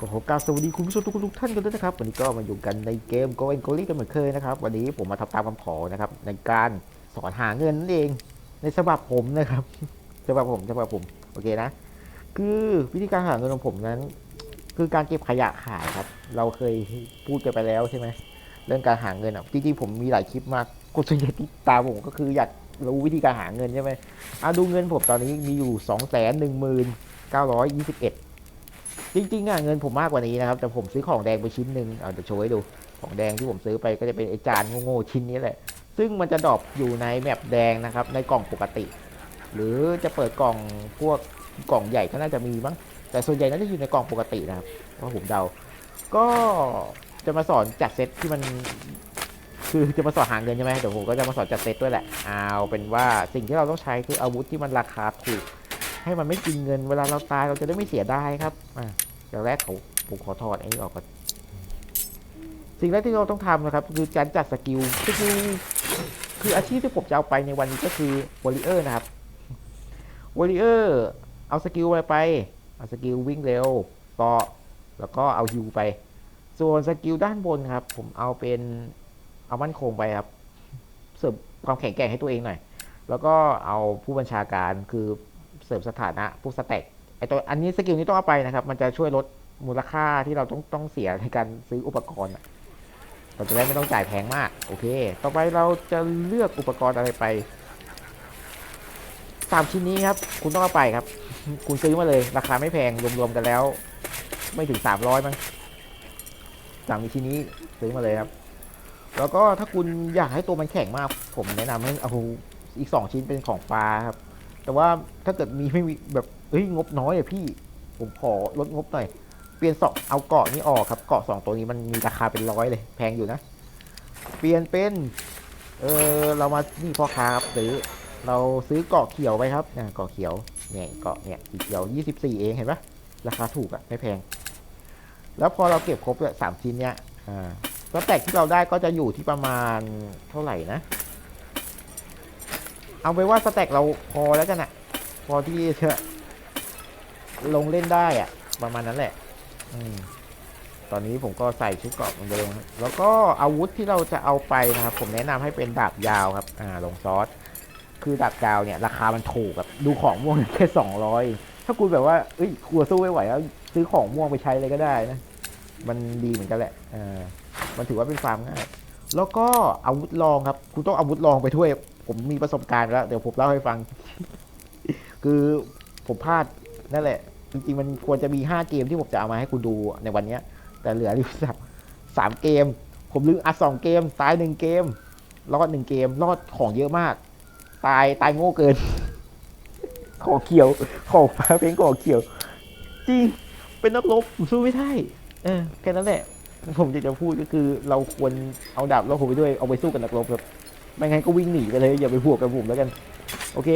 ก็ขอกราบสวัสดีคุณผู้ชมทุกคนทุกท่านกันด้วยนะครับ วันนี้ก็มาอยู่กันในเกม Go and g o l i กันเหมือนเคยนะครับ วันนี้ผมมาทำตามคำขอนะครับ ในการสอนหาเงินนั่นเอง ในฉบับผมนะครับฉบับผมฉบับผมโอเคนะ คือวิธีการหาเงินของผมนั้น คือการเก็บขยะขายครับ เราเคยพูดกันไปแล้วใช่ไหมเรื่องการหาเงินอะจริงๆผมมีหลายคลิปมากคนส่วนใหญ่ที่ตามผมก็คืออยากรู้วิธีการหาเงินใช่ไหมอะดูเงินผมตอนนี้มีอยู่สองแสนหนึ่งหมื่นเก้าร้อยยี่สิบเอ็ด จริงๆอะเงินผมมากกว่านี้นะครับ แต่ผมซื้อของแดงไปชิ้นหนึ่งเอาเดี๋ยวโชว์ให้ดูของแดงที่ผมซื้อไปก็จะเป็นไอจานโง่ๆชิ้นนี้แหละ ซึ่งมันจะดรอปอยู่ในแมปแดงนะครับ ในกล่องปกติ หรือจะเปิดกล่องพวกกล่องใหญ่ก็น่าจะมีมั้งแต่ส่วนใหญ่น่าจะอยู่ในกล่องปกตินะครับว่าผมเดา ก็จะมาสอนจัดเซตที่มันคือจะมาสอนหาเงินใช่ไหมเดี๋ยวผมก็จะมาสอนจัดเซตด้วยแหละเอาเป็นว่าสิ่งที่เราต้องใช้คืออาวุธที่มันราคาถูกให้มันไม่กินเงินเวลาเราตายเราจะได้ไม่เสียดายครับอ่า อย่างแรกเขาผมขอถอดไอ้นี่ออกก่อนสิ่งแรกที่เราต้องทำนะครับ คือการจัดสกิลสกิลคืออาชีพที่ผมจะเอาไปในวันนี้ก็คือวอริเออร์นะครับวอริเออร์เอาสกิลอะไรไป เอาสกิลวิ่งเร็วเกาะแล้วก็เอาฮิวไป ส่วนสกิลด้านบนครับ ผมเอาเป็นเอามั่นคงไปครับ เสริมความแข็งแกร่งให้ตัวเองหน่อย แล้วก็เอาผู้บัญชาการคือเสริมสถานะผู้สเต็ก ไอตัวอันนี้สกิลนี้ต้องเอาไปนะครับ มันจะช่วยลดมูลค่าที่เราต้องต้องเสียในการซื้ออุปกรณ์เราจะได้ไม่ต้องจ่ายแพงมาก โอเค ต่อไปเราจะเลือกอุปกรณ์อะไรไปสามชิ้นนี้ครับ คุณต้องเอาไปครับ คุณซื้อมาเลย ราคาไม่แพงรวมๆกันแล้ว ไม่ถึงสามร้อยมั้งสามชิ้นนี้ซื้อมาเลยครับ แล้วก็ถ้าคุณอยากให้ตัวมันแข็งมาก ผมแนะนำให้เอาอีกสองชิ้นเป็นของปลาครับ แต่ว่าถ้าเกิดมีไม่มีแบบเฮ้ยงบน้อยอะพี่ ผมขอลดงบหน่อย เปลี่ยนสองเอาเกาะนี้ออกครับ เกาะสองตัวนี้มันมีราคาเป็นร้อยเลย แพงอยู่นะ เปลี่ยนเป็น เออเรามานี่พ่อค้าครับซื้อ เราซื้อเกาะเขียวไปครับเนี่ยเกาะเขียว เนี่ยเกาะเนี่ยสีเขียวยี่สิบสี่เองเห็นปะราคาถูกอะไม่แพง แล้วพอเราเก็บครบสามชิ้นเนี้ย อ่าสแต็กที่เราได้ก็จะอยู่ที่ประมาณเท่าไหร่นะ เอาไปว่าสแต็กเราพอแล้วกันอะพอที่จะ ลงเล่นได้อะประมาณนั้นแหละ อืม ตอนนี้ผมก็ใส่ชุดเกราะเหมือนเดิมแล้วก็อาวุธที่เราจะเอาไปนะครับ ผมแนะนำให้เป็นดาบยาวครับ อ่า ลงซอส คือดาบยาวเนี่ย ราคามันถูกแบบดูของม่วงแค่สองร้อยถ้าคุณแบบว่าเอ้ยกลัวสู้ไม่ไหวแล้วซื้อของม่วงไปใช้เลยก็ได้นะ มันดีเหมือนกันแหละ อ่า มันถือว่าเป็นฟาร์มง่าย แล้วก็อาวุธรองครับ คุณต้องอาวุธรองไปด้วย ผมมีประสบการณ์แล้ว เดี๋ยวผมเล่าให้ฟัง คือผมพลาดนั่นแหละ จริงๆมันควรจะมี 5 เกมที่ผมจะเอามาให้คุณดูในวันนี้ แต่เหลืออยู่สักสามเกม ผมลืมอัดสองเกม ตายหนึ่งเกม รอดหนึ่งเกม รอดของเยอะมาก ตายตายโง่เกิน ของเขียว ของฟ้าเป็นของเขียว จริง เป็นนักรบสู้ไม่ได้เออแค่นั้นแหละ ผมอยากจะพูดก็คือ เราควรเอาดาบโลกไปด้วย เอาไปสู้กับนักรบครับ ไม่งั้นก็วิ่งหนีไปเลย อย่าไปพวกกับผมแล้วกัน โอเค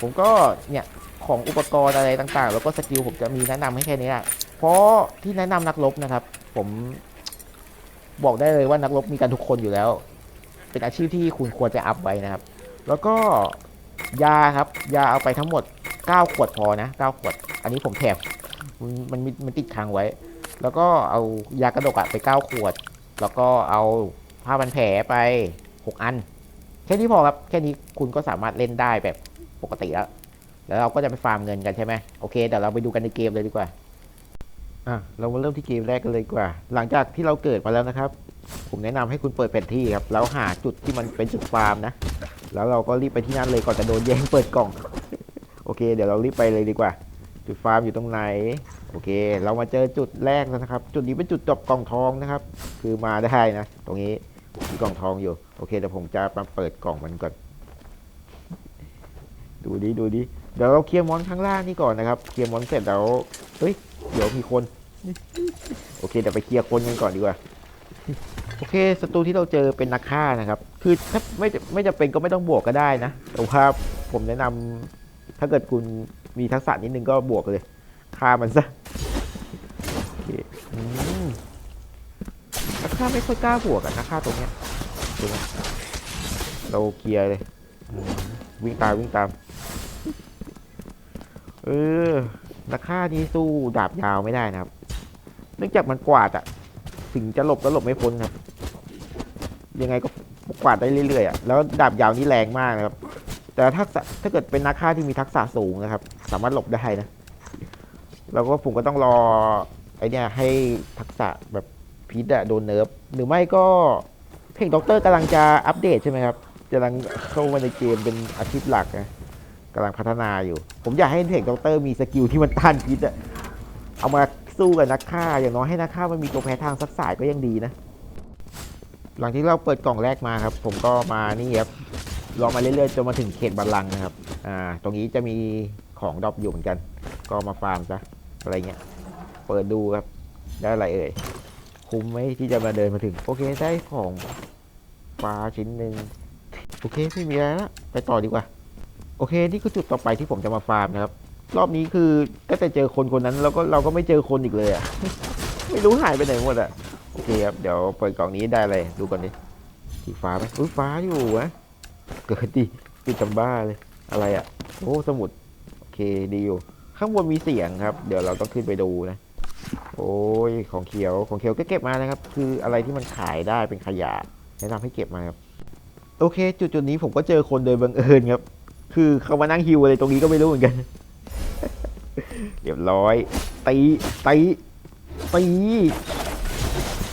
ผมก็เนี่ย ของอุปกรณ์อะไรต่างๆ แล้วก็สกิลผมจะมีแนะนำให้แค่นี้แหละเพราะที่แนะนำนักรบนะครับ ผมบอกได้เลยว่านักรบมีกันทุกคนอยู่แล้ว เป็นอาชีพที่คุณควรจะอัพไว้นะครับ แล้วก็ยาครับ ยาเอาไปทั้งหมด 9 ขวดพอนะ 9 ขวด อันนี้ผมแถมมันมันมีมันติดค้างไว้ แล้วก็เอายากระดกอะไป 9 ขวด แล้วก็เอาผ้าพันแผลไป 6 อัน แค่นี้พอครับ แค่นี้คุณก็สามารถเล่นได้แบบปกติแล้ว แล้วเราก็จะไปฟาร์มเงินกันใช่ไหมโอเคเดี๋ยวเราไปดูกันในเกมเลยดีกว่าอะเรามาเริ่มที่เกมแรกกันเลยดีกว่า หลังจากที่เราเกิดมาแล้วนะครับ ผมแนะนำให้คุณเปิดแผนที่ครับแล้วหาจุดที่มันเป็นจุดฟาร์มนะ แล้วเราก็รีบไปที่นั่นเลยก่อนจะโดนแย่งเปิดกล่อง โอเค เดี๋ยวเรารีบไปเลยดีกว่า จุดฟาร์มอยู่ตรงไหน โอเค เรามาเจอจุดแรกแล้วนะครับ จุดนี้เป็นจุดจบกล่องทองนะครับ คือมาได้นะ ตรงนี้มีกล่องทองอยู่ โอเคเดี๋ยวผมจะมาเปิดกล่องมันก่อน ดูดิดูดิ เดี๋ยวเราเคลียร์มอนข้างล่างนี่ก่อนนะครับ เคลียร์มอนเสร็จแล้วเฮ้ยเดี๋ยวมีคน โอเคเดี๋ยวไปเคลียร์คนกันก่อนดีกว่าโอเคศัตรูที่เราเจอเป็นนักฆ่านะครับ คือถ้าไม่ไม่จะเป็นก็ไม่ต้องบวกก็ได้นะแต่ว่าผมแนะนำถ้าเกิดคุณมีทักษะนิดนึงก็บวกเลยฆ่ามันซะโอเคนักฆ่าไม่ค่อยกล้าบวกอะนักฆ่าตรงเนี้ยเราเคลียร์เลย วิ่งตามวิ่งตาม เออราคานี้สู้ดาบยาวไม่ได้นะครับ เนื่องจากมันกวาดอะถึงจะหลบก็หลบไม่พ้นครับ ยังไงก็กวาดได้เรื่อยๆอะแล้วดาบยาวนี่แรงมากนะครับ แต่ทักษะถ้าเกิดเป็นนักฆ่าที่มีทักษะสูงนะครับ สามารถหลบได้นะแล้วก็ผมก็ต้องรอไอเนี่ยให้ทักษะแบบพิษอะโดนเนิร์ฟหรือไม่ก็เพลงด็อกเตอร์กำลังจะอัปเดตใช่ไหมครับกำลังเข้ามาในเกมเป็นอาชีพหลักนะ กำลังพัฒนาอยู่ ผมอยากให้เพลงด็อกเตอร์มีสกิลที่มันต้านพิษอะเอามาสู้กับนักฆ่า อย่างน้อยให้นักฆ่ามันมีตัวแพ้ทางสักสายก็ยังดีนะ หลังที่เราเปิดกล่องแรกมาครับ ผมก็มานี่ครับลองมาเรื่อยๆจนมาถึงเขตบัลลังก์นะครับ อ่า ตรงนี้จะมีของดรอปอยู่เหมือนกัน ก็มาฟาร์มซะอะไรเงี้ย เปิดดูครับ ได้อะไรเอ่ย คุ้มไหมที่จะมาเดินมาถึง โอเคได้ของฟ้าชิ้นหนึ่งโอเคไม่มีอะไรละไปต่อดีกว่า อเคนี่คือจุดต่อไปที่ผมจะมาฟาร์มนะครับ รอบนี้คือก็จะเจอคนคนนั้นแล้วก็เราก็ไม่เจอคนอีกเลยอะไม่รู้หายไปไหนหมดอะโอเคครับเดี๋ยวเปิดกล่องนี้ได้เลยดูก่อนดิสีฟ้าไหมอุ้ยฟ้าอยู่วะเกิดดิติดจำบ้าเลยอะไรอะโอ้สมุดโอเคดีอยู่ข้างบนมีเสียงครับ เดี๋ยวเราต้องขึ้นไปดูนะ โอ้ยของเขียวของเขียวก็เก็บมานะครับ คืออะไรที่มันขายได้เป็นขยะแนะนำให้เก็บมาครับโอเค จุดจุดนี้ผมก็เจอคนโดยบังเอิญครับ คือเขามานั่งฮิวอะไรตรงนี้ก็ไม่รู้เหมือนกัน เรียบร้อยตีตีตี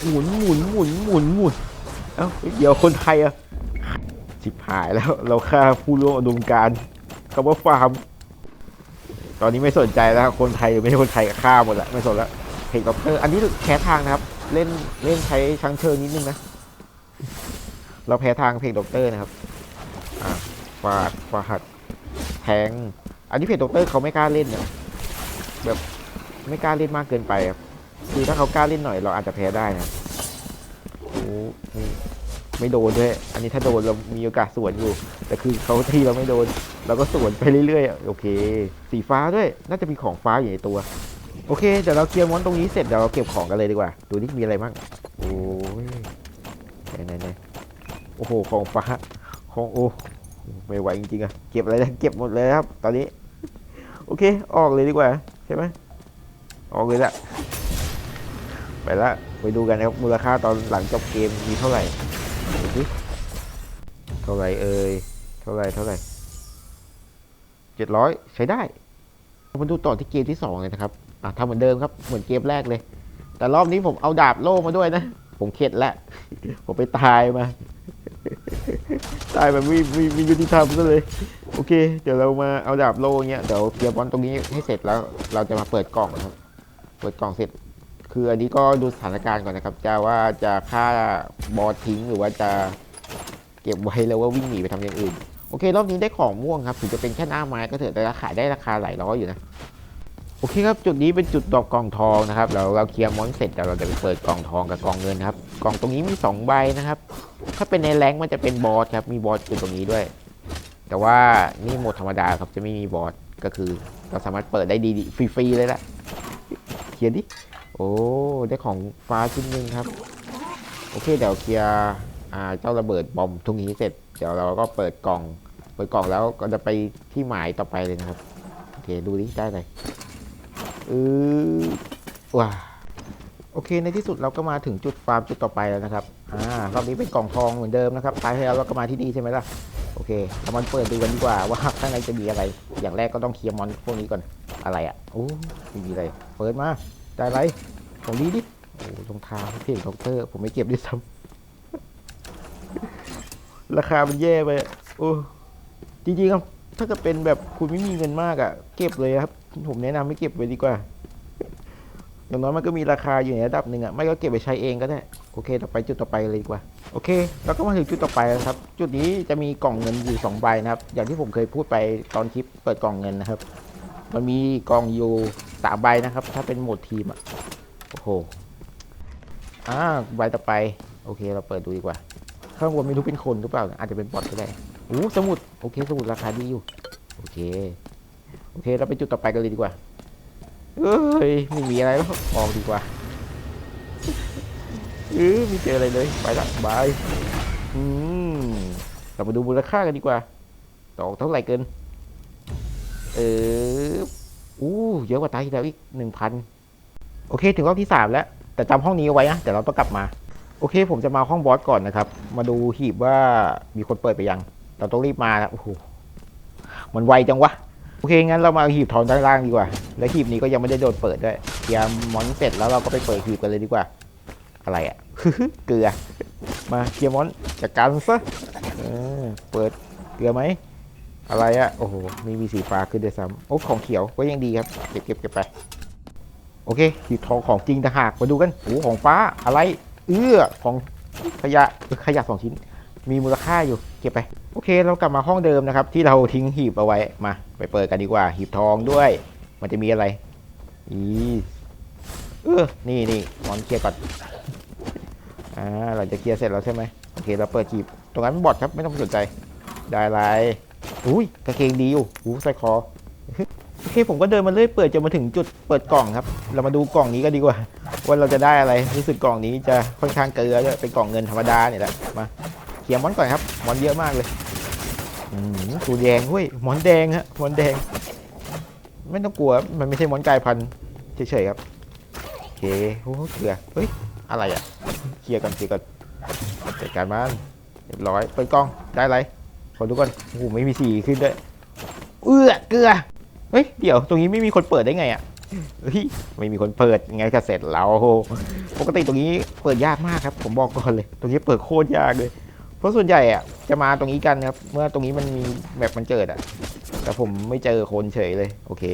หมุนหมุนหมุนหมุนหมุนเอ้าเดี๋ยวคนไทยอะชิบหายแล้ว เราฆ่าผู้ร่วมอุดมการคำว่าฟาร์ม ตอนนี้ไม่สนใจแล้วคนไทยไม่ใช่คนไทยก็ฆ่าหมดละไม่สนละเพจด็อกเตอร์อันนี้แพ้ทางนะครับ เล่นเล่นใช้ช้างเชิงนิดนึงนะ เราแพ้ทางเพจด็อกเตอร์นะครับอ่า ฟาดฟาดแทง อันนี้เพจด็อกเตอร์เขาไม่กล้าเล่นเนี่ยแบบไม่กล้าเล่นมากเกินไปครับคือถ้าเขากล้าเล่นหน่อยเราอาจจะแพ้ได้นะโอ้นี่ไม่โดนด้วยอันนี้ถ้าโดนเรามีโอกาสสวนอยู่ แต่คือเขาทีเราไม่โดน เราก็สวนไปเรื่อยๆ โอเค สีฟ้าด้วย น่าจะมีของฟ้าอยู่ในตัว โอเค เดี๋ยวเราเคลียร์มอนตรงนี้เสร็จเดี๋ยวเราเก็บของกันเลยดีกว่า ดูนี่มีอะไรบ้าง โอ้ยไหนไหนไหนโอ้โห ของฟ้า ของโอ้ ไม่ไหวจริงๆอะเก็บอะไรนะเก็บหมดเลยครับ ตอนนี้ โอเค ออกเลยดีกว่า ใช่ไหมออกเลยละ ไปละไปดูกันนะครับ มูลค่าตอนหลังจบเกมมีเท่าไหร่ดูสิเท่าไหร่เอ่ย เท่าไหร่เท่าไหร่เจ็ดร้อยใช้ได้มาดูต่อที่เกมที่สองเลยนะครับ อะทำเหมือนเดิมครับ เหมือนเกมแรกเลย แต่รอบนี้ผมเอาดาบโล่มาด้วยนะ ผมเข็ดแล้ว ผมไปตายมา ตายแบบไม่ไม่ไม่ยุติธรรมซะเลย โอเค เดี๋ยวเรามาเอาดาบโล่เงี้ย เดี๋ยวเคลียร์บอลตรงนี้ให้เสร็จแล้ว เราจะมาเปิดกล่องนะครับ เปิดกล่องเสร็จ คืออันนี้ก็ดูสถานการณ์ก่อนนะครับ จะว่าจะฆ่าบอสทิ้งหรือว่าจะเก็บไว้แล้วว่าวิ่งหนีไปทำอย่างอื่น โอเค รอบนี้ได้ของม่วงครับ ถึงจะเป็นแค่หน้าไม้ก็เถอะแต่ราคายได้ราคาหลายร้อยอยู่นะ โอเคครับจุดนี้เป็นจุดดอกกล่องทองนะครับ เราเราเคลียร์มอนเสร็จเดี๋ยวเราจะไปเปิดกล่องทองกับกล่องเงินครับกล่องตรงนี้มีสองใบนะครับ ถ้าเป็นในแรงมันจะเป็นบอสครับมีบอสอยู่ตรงนี้ด้วย แต่ว่านี่โหมดธรรมดาครับจะไม่มีบอสก็คือเราสามารถเปิดได้ดีๆฟรีๆเลยละเขียนดิโอ้ได้ของฟ้าชิ้นหนึ่งครับ โอเคเดี๋ยวเคลียร์เจ้าระเบิดบอมตรงนี้เสร็จเดี๋ยวเราก็เปิดกล่อง เปิดกล่องแล้วก็จะไปที่หมายต่อไปเลยนะครับโอเคดูดิได้เลย เออว้าโอเคในที่สุดเราก็มาถึงจุดฟาร์มจุดต่อไปแล้วนะครับอ่ารอบนี้เป็นกล่องทองเหมือนเดิมนะครับตายแล้วเราก็มาที่นี่ใช่ไหมล่ะโอเคเรามันเปิดดูกันดีกว่าว่าข้างในจะมีอะไร อย่างแรกก็ต้องเคลียร์มอนพวกนี้ก่อนอะไรอะโอ้ม,มีอะไรเปิดมาได้ไรของดีดิโอ้รองเท้าเพจด็อกเตอร์ผมไม่เก็บด้วยซ้ำราคามันแย่ไปโอ้จริงๆครับถ้าเกิดเป็นแบบคุณไม่มีเงินมากอะ่ะ เก็บเลยครับ ผมแนะนำไม่เก็บไว้ดีกว่า อย่างน้อยมันก็มีราคาอยู่ในระดับหนึ่งอะ่ะไม่ก็เก็บไปใช้เองก็ได้ โอเค ต่อไปจุดต่อไปเลยดีกว่า โอเค เราก็มาถึงจุดต่อไปแล้วครับ จุดนี้จะมีกล่องเงินอยู่สองใบนะครับ อย่างที่ผมเคยพูดไปตอนคลิปเปิดกล่องเงินนะครับ มันมีกล่องอยู่สามใบนะครับ ถ้าเป็นโหมดทีมอะโอ้โห อ่า ใบต่อไป โอเค เราเปิดดูดีกว่า ข้างบนไม่รู้เป็นคนหรือเปล่า อาจจะเป็นบอทก็ได้โอ้สมุด โอเค สมุดราคาดีอยู่ โอเค โอเคเราไปจุดต่อไปกันเลยดีกว่าเอ้ยไม่มีอะไรแล้วออกดีกว่าเออไม่เจออะไรเลยไปละบายอืมเรามาดูมูลค่ากันดีกว่าตอกเท่าไหร่เกินเอออู้เยอะกว่าตาที่แล้วอีกหนึ่งพันโอเค ถึงรอบที่สามแล้ว แต่จำห้องนี้เอาไว้นะแต่เราต้องกลับมา โอเค ผมจะมาห้องบอสก่อนนะครับ มาดูหีบว่ามีคนเปิดไปยัง เราต้องรีบมาแล้วโอ้โหมันไวจังวะ โอเค งั้นเรามาหีบทองด้านล่างดีกว่า และหีบนี้ก็ยังไม่ได้โดนเปิดด้วยเคลียร์มอนเสร็จแล้วเราก็ไปเปิดหีบกันเลยดีกว่า อะไรอะเกลือ มาเคลียร์มอนจัดการซะเเปิดเกลือไหม อะไรอะโอ้โห มีมีสีฟ้าขึ้นด้วยซ้ำโอ้ของเขียวก็ยังดีครับ เก็บเก็บเก็บไป โอเค หีบทองของจริงต่างหาก มาดูกันโอ้ของฟ้า อะไร เอื้อ ของขยะ ขยะสองชิ้น มีมูลค่าอยู่เก็บไป โอเค เรากลับมาห้องเดิมนะครับ ที่เราทิ้งหีบเอาไว้มา ไปเปิดกันดีกว่า หีบทองด้วย มันจะมีอะไรอีเออนี่นี่มอนเคลียร์ก่อนอ่าเราจะเคลียร์เสร็จแล้วใช่ไหมโอเค เราเปิดหีบ ตรงนั้นบอดครับไม่ต้องสนใจ ได้ไรอุ้ยกางเกงดีอยู่อู้ใส่คอโอเคผมก็เดินมาเรื่อยเปิดจนมาถึงจุดเปิดกล่องครับ เรามาดูกล่องนี้กันดีกว่า ว่าเราจะได้อะไรรู้สึกกล่องนี้จะค่อนข้างเกลือด้วยเป็นกล่องเงินธรรมดาเนี่ยแหละมา ลียร์มอนก่อนครับมอนเยอะมากเลยตัวแดงเฮ้ยมอนแดงฮะมอนแดง ไม่ต้องกลัวมันไม่ใช่มอนกายพันธุ์เฉยๆครับโอเคโอ้เกลือเฮ้ยอะไรอะเคลียร์กันเคลียร์กันจัดการมันเรียบร้อยเปิดกล่องได้ไรขอดูก่อนโอ้โหไม่มีสีขึ้นด้วยเอื้อเกลือเฮ้ยเดี๋ยวตรงนี้ไม่มีคนเปิดได้ไงอะเฮ้ยไม่มีคนเปิดไงก็เสร็จแล้วปกติตรงนี้เปิดยากมากครับ ผมบอกก่อนเลย ตรงนี้เปิดโคตรยากเลย เพราะส่วนใหญ่อะจะมาตรงนี้กันครับ เมื่อตรงนี้มันมีแบบมันเจิดอะแต่ผมไม่เจอคนเฉยเลย โอเค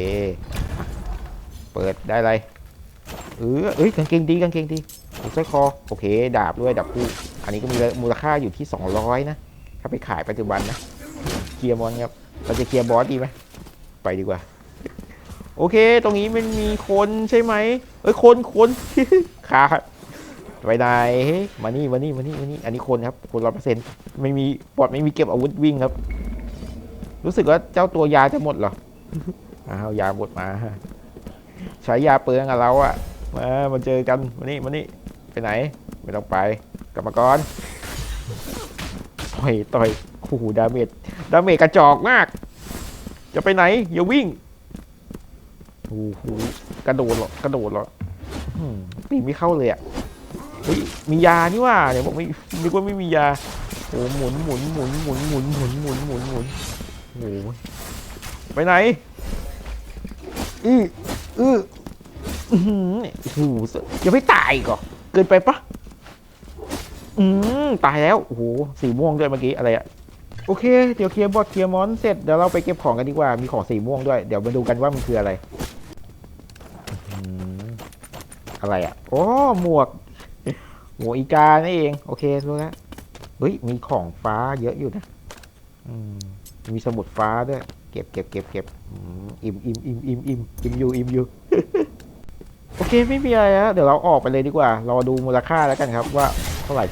เปิดได้อะไรเออเอ้ยกางเกงดีกางเกงดีสร้อยคอ โอเค ดาบด้วยดาบคู่อันนี้ก็มีมูลค่าอยู่ที่ 200 นะ ถ้าไปขายปัจจุบันนะ เคลียร์มอนครับ เราจะเคลียร์บอสดีไหมไปดีกว่า โอเค ตรงนี้มันมีคนใช่ไหมเอ้ยคนคนขา ไปไหนมานี่มานี่มานี่มานี่อันนี้คนครับคนร้อยเปอร์เซ็นต์ไม่มีปลอดไม่มีเก็บอาวุธวิ่งครับ รู้สึกว่าเจ้าตัวยาจะหมดเหรออ้าวยาหมดมาใช้ยาเปลืองอะเราอะมามาเจอกันมานี่มานี่ไปไหน ไม่ต้องไปกลับมาก่อนต่อยต่อยโอ้โหดาเมจดาเมจกระจอกมาก จะไปไหนอย่าวิ่งโอ้โหกระโดดเหรอกระโดดเหรออืมปีนไม่เข้าเลยอะ ฮ้ยมียานี่ว่าเดี๋ยวบอกไม่นึกว่าไม่มียาโอ้หมุนหมุนหมุนหมุนหมุนหมุนหมุนหมุนหมุนโอ้หไปไหนอื้ออื้ออือหือโอ้โหยังไม่ตายก่อนเกินไปปะอืมตายแล้วโอ้โหสีม่วงด้วยเมื่อกี้อะไรอะโอเค เดี๋ยวเคลียร์บอทเคลียร์มอนเสร็จเดี๋ยวเราไปเก็บของกันดีกว่า มีของสีม่วงด้วย เดี๋ยวมาดูกันว่ามันคืออะไรอืมอะไรอะ โอ้ หมวก หมวอีกานี่เอง โอเครู้แล้วเฮ้ย มีของฟ้าเยอะอยู่นะมมีสมุดฟ้าด้วย เก็บเก็บเก็บเก็บอิ่มอิ่มอิ่มอิ่มอิ่มอิ่มอยู่อิ่มอยู่โอเคไม่มีอะไรแล้วเดี๋ยวเราออกไปเลยดีกว่า รอดูมูลค่าแล้วกันครับว่าเท่าไหร่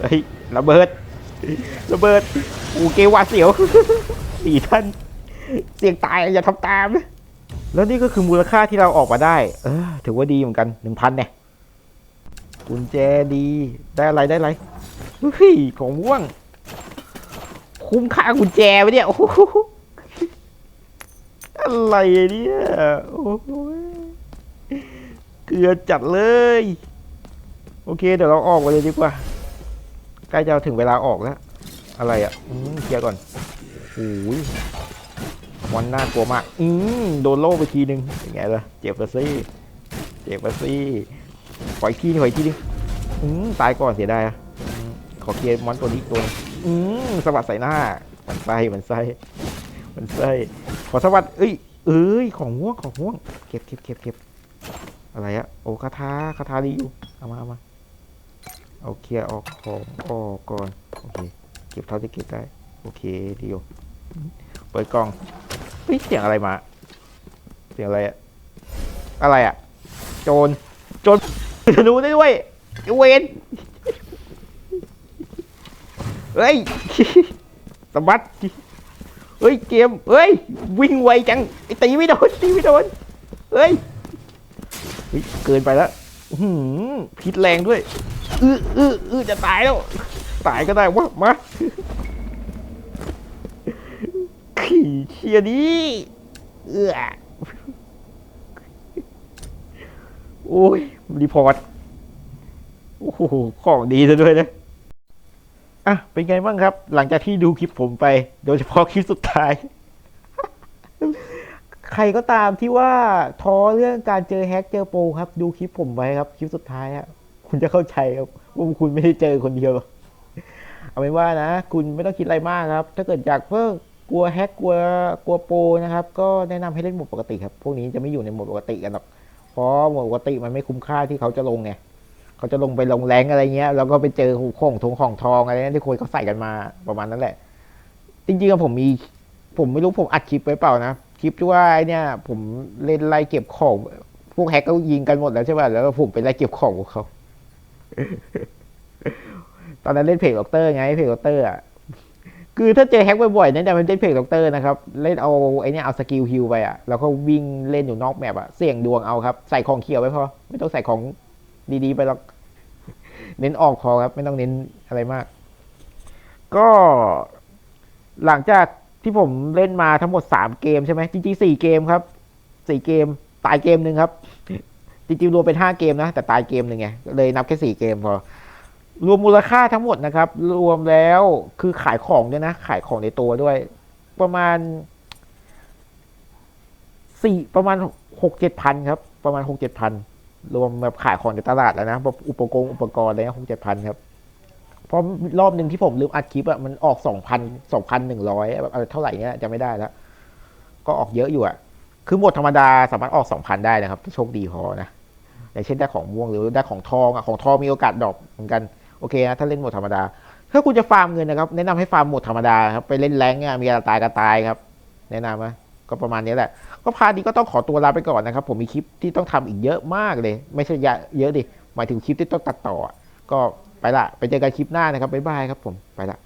เฮ้ยระเบิดระเบิดอูเกวาเสียวสี่ท่านเสี่ยงตายอย่าทำตามนะแล้วนี่ก็คือมูลค่าที่เราออกมาได้ เออถือว่าดีเหมือนกันหนึ่งพันเนี่ย กุญแจดี ได้อะไรได้อะไรเฮ้ยของม่วง คุ้มค่ากุญแจไปเนี่ยโอ้โหอะไรเนี่ยโอ้โหเกลือจัดเลย โอเค เดี๋ยวเราออกไปเลยดีกว่าใกล้จะถึงเวลาออกแล้ว อะไรอะอืมเคลียร์ก่อนโอ้ยวันน่ากลัวมาก อืมโดนโล่ไปทีนึงเป็นไงล่ะ เจ็บปะซี่ เจ็บปะซี่ ขออีกทีนึงขออีกทีนึงอืมตายก่อนเสียดายอะขอเคลียร์มอนตัวนี้ตัวอืมสวัสดใส่หน้ามันไส้มันไส้มันไส้ขอสวัสดเอ้ยเอ้ยของม่วงของม่วงเก็บเก็บเก็บเก็บอะไรอะโอ้คาถาคาถาดีอยู่เอามาเอามาเอาเคลียร์ออกของออกก่อนโอเคเก็บเท่าที่เก็บได้โอเคดีอยู่เปิดกล่องเฮ้ยเสียงอะไรมา เสียงอะไรอะอะไรอะโจรโจร ธนูได้ด้วยไอ้เวนเฮ้ยสะบัดเฮ้ยเกมเฮ้ยวิ่งไวจังไอตีไม่โดนตีไม่โดนเฮ้ยเกินไปแล้วพิษแรงด้วยอืออืออือจะตายแล้ว ตายก็ได้วะมาขี่เชียดีเออ โอ้ย รีพอร์ต โอ้โห ของดีซะด้วยนะอะ เป็นไงบ้างครับ หลังจากที่ดูคลิปผมไป โดยเฉพาะคลิปสุดท้าย ใครก็ตามที่ว่าท้อเรื่องการเจอแฮกเจอโปรครับ ดูคลิปผมไว้ครับ คลิปสุดท้ายอะคุณจะเข้าใจครับว่าคุณไม่ได้เจอคนเดียวหรอกเอาเป็นว่านะ คุณไม่ต้องคิดอะไรมากครับ ถ้าเกิดอยากเพิ่มกลัวแฮกกลัวกลัวโปรนะครับ ก็แนะนำให้เล่นโหมดปกติครับ พวกนี้จะไม่อยู่ในโหมดปกติกันหรอก เพราะปกติมันไม่คุ้มค่าที่เขาจะลงไงเขาจะลงไปลงแรงอะไรเงี้ยแล้วก็ไปเจอหูของทงของทองอะไรเงี้ยที่คนเขาใส่กันมาประมาณนั้นแหละ จริงๆผมมี ผมไม่รู้ผมอัดคลิปไว้เปล่านะคลิปที่ว่าเนี่ย ผมเล่นไล่เก็บของ พวกแฮกก็ยิงกันหมดแล้วใช่ป่ะแล้วผมไปไล่เก็บของของเขาตอนนั้นเล่นเพจด็อกเตอร์ไงเพจด็อกเตอร์อะ คือถ้าเจอแฮกบ่อยๆเนี่ยมันเล่นเพจด็อกเตอร์นะครับ เล่นเอาไอ้เนี่ยเอาสกิลฮิลไปอะ แล้วก็วิ่งเล่นอยู่นอกแมปอะ เสี่ยงดวงเอาครับ ใส่ของเขียวไว้พอ ไม่ต้องใส่ของดีๆ ไปหรอก เน้นออกพอครับ ไม่ต้องเน้นอะไรมาก ก็หลังจากที่ผมเล่นมาทั้งหมดสามเกมใช่ไหมจริงๆสี่เกมครับสี่เกม ตายเกมหนึ่งครับ จริงๆรวมเป็นห้าเกมนะ แต่ตายเกมหนึ่งไงเลยนับแค่สี่เกมพอ รวมมูลค่าทั้งหมดนะครับ รวมแล้วคือขายของด้วยนะ ขายของในตัวด้วย ประมาณสี่ประมาณหกเจ็ดพันครับ ประมาณหกเจ็ดพันรวมแบบขายของในตลาดแล้วนะแบบอุปกรณ์อุปกรณ์อะไรหกเจ็ดพันครับเพราะรอบหนึ่งที่ผมลืมอัดคลิปอะมันออกสองพันสองพันหนึ่งร้อยแบบเท่าไหร่เนี้ยจะไม่ได้แล้ว ก็ออกเยอะอยู่อะคือหมดธรรมดาสามารถออกสองพันได้นะครับโชคดีพอนะอย่างเช่นได้ของม่วงหรือได้ของทองอะของทองมีโอกาสดรอปเหมือนกัน โอเคนะถ้าเล่นโหมดธรรมดา ถ้าคุณจะฟาร์มเงินนะครับ แนะนำให้ฟาร์มโหมดธรรมดาครับไปเล่นแรงเนี่ยมีอะไรตายก็ตายครับ แนะนำนะก็ประมาณนี้แหละ ก็พาร์ทนี้ก็ต้องขอตัวลาไปก่อนนะครับ ผมมีคลิปที่ต้องทำอีกเยอะมากเลย ไม่ใช่เยอะเยอะดิหมายถึงคลิปที่ต้องตัดต่อ ก็ไปละไปเจอกันคลิปหน้านะครับบ๊ายบายครับผมไปละ